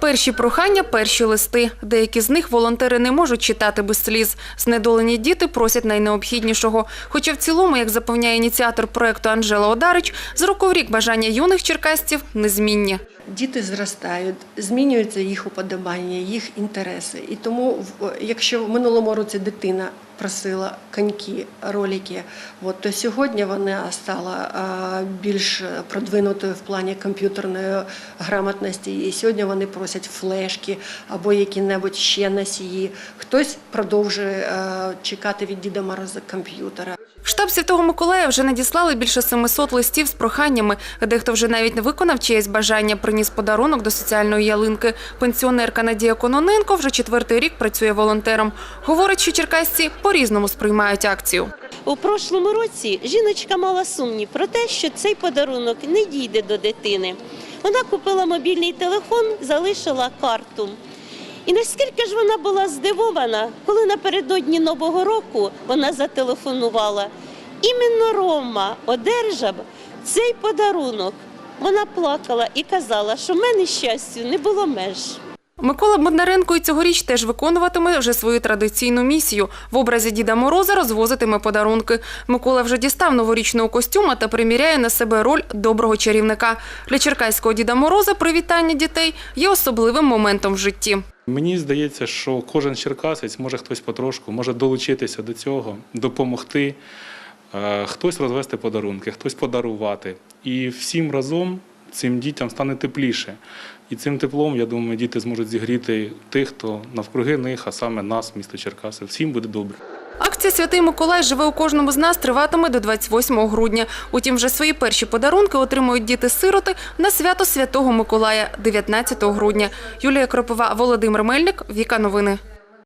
Перші прохання, перші листи. Деякі з них волонтери не можуть читати без сліз. Знедолені діти просять найнеобхіднішого. Хоча в цілому, як запевняє ініціатор проекту Анжела Одарич, з року в рік бажання юних черкасців незмінні. Діти зростають, змінюються їх уподобання, їх інтереси. І тому, якщо в минулому році дитина просила коньки, ролики, от, то сьогодні вона стала більш продвинутою в плані комп'ютерної грамотності. І сьогодні вони просять флешки або які-небудь ще носії. Хтось продовжує чекати від Діда Мороза комп'ютера. Штаб Святого Миколая вже надіслали більше 700 листів з проханнями. Дехто вже навіть не виконав чиєсь бажання, приніс подарунок до соціальної ялинки. Пенсіонерка Надія Кононенко вже четвертий рік працює волонтером. Говорить, що черкасці по-різному сприймають акцію. У прошлому році жіночка мала сумнів про те, що цей подарунок не дійде до дитини. Вона купила мобільний телефон, залишила карту. І наскільки ж вона була здивована, коли напередодні Нового року вона зателефонувала. Іменно Рома одержав цей подарунок. Вона плакала і казала, що в мене щастю не було меж. Микола Бондаренко і цьогоріч теж виконуватиме вже свою традиційну місію. В образі Діда Мороза розвозитиме подарунки. Микола вже дістав новорічного костюма та приміряє на себе роль доброго чарівника. Для черкаського Діда Мороза привітання дітей є особливим моментом в житті. Мені здається, що кожен черкасець може хтось потрошку, може долучитися до цього, допомогти, е, хтось розвести подарунки, хтось подарувати. І всім разом цим дітям стане тепліше. І цим теплом, я думаю, діти зможуть зігріти тих, хто навкруги них, а саме нас, місто Черкаси. Всім буде добре. Акція Святий Миколай живе у кожному з нас триватиме до 28 грудня. Утім, вже свої перші подарунки отримують діти-сироти на свято Святого Миколая 19 грудня. Юлія Кропова, Володимир Мельник, Віка Новини.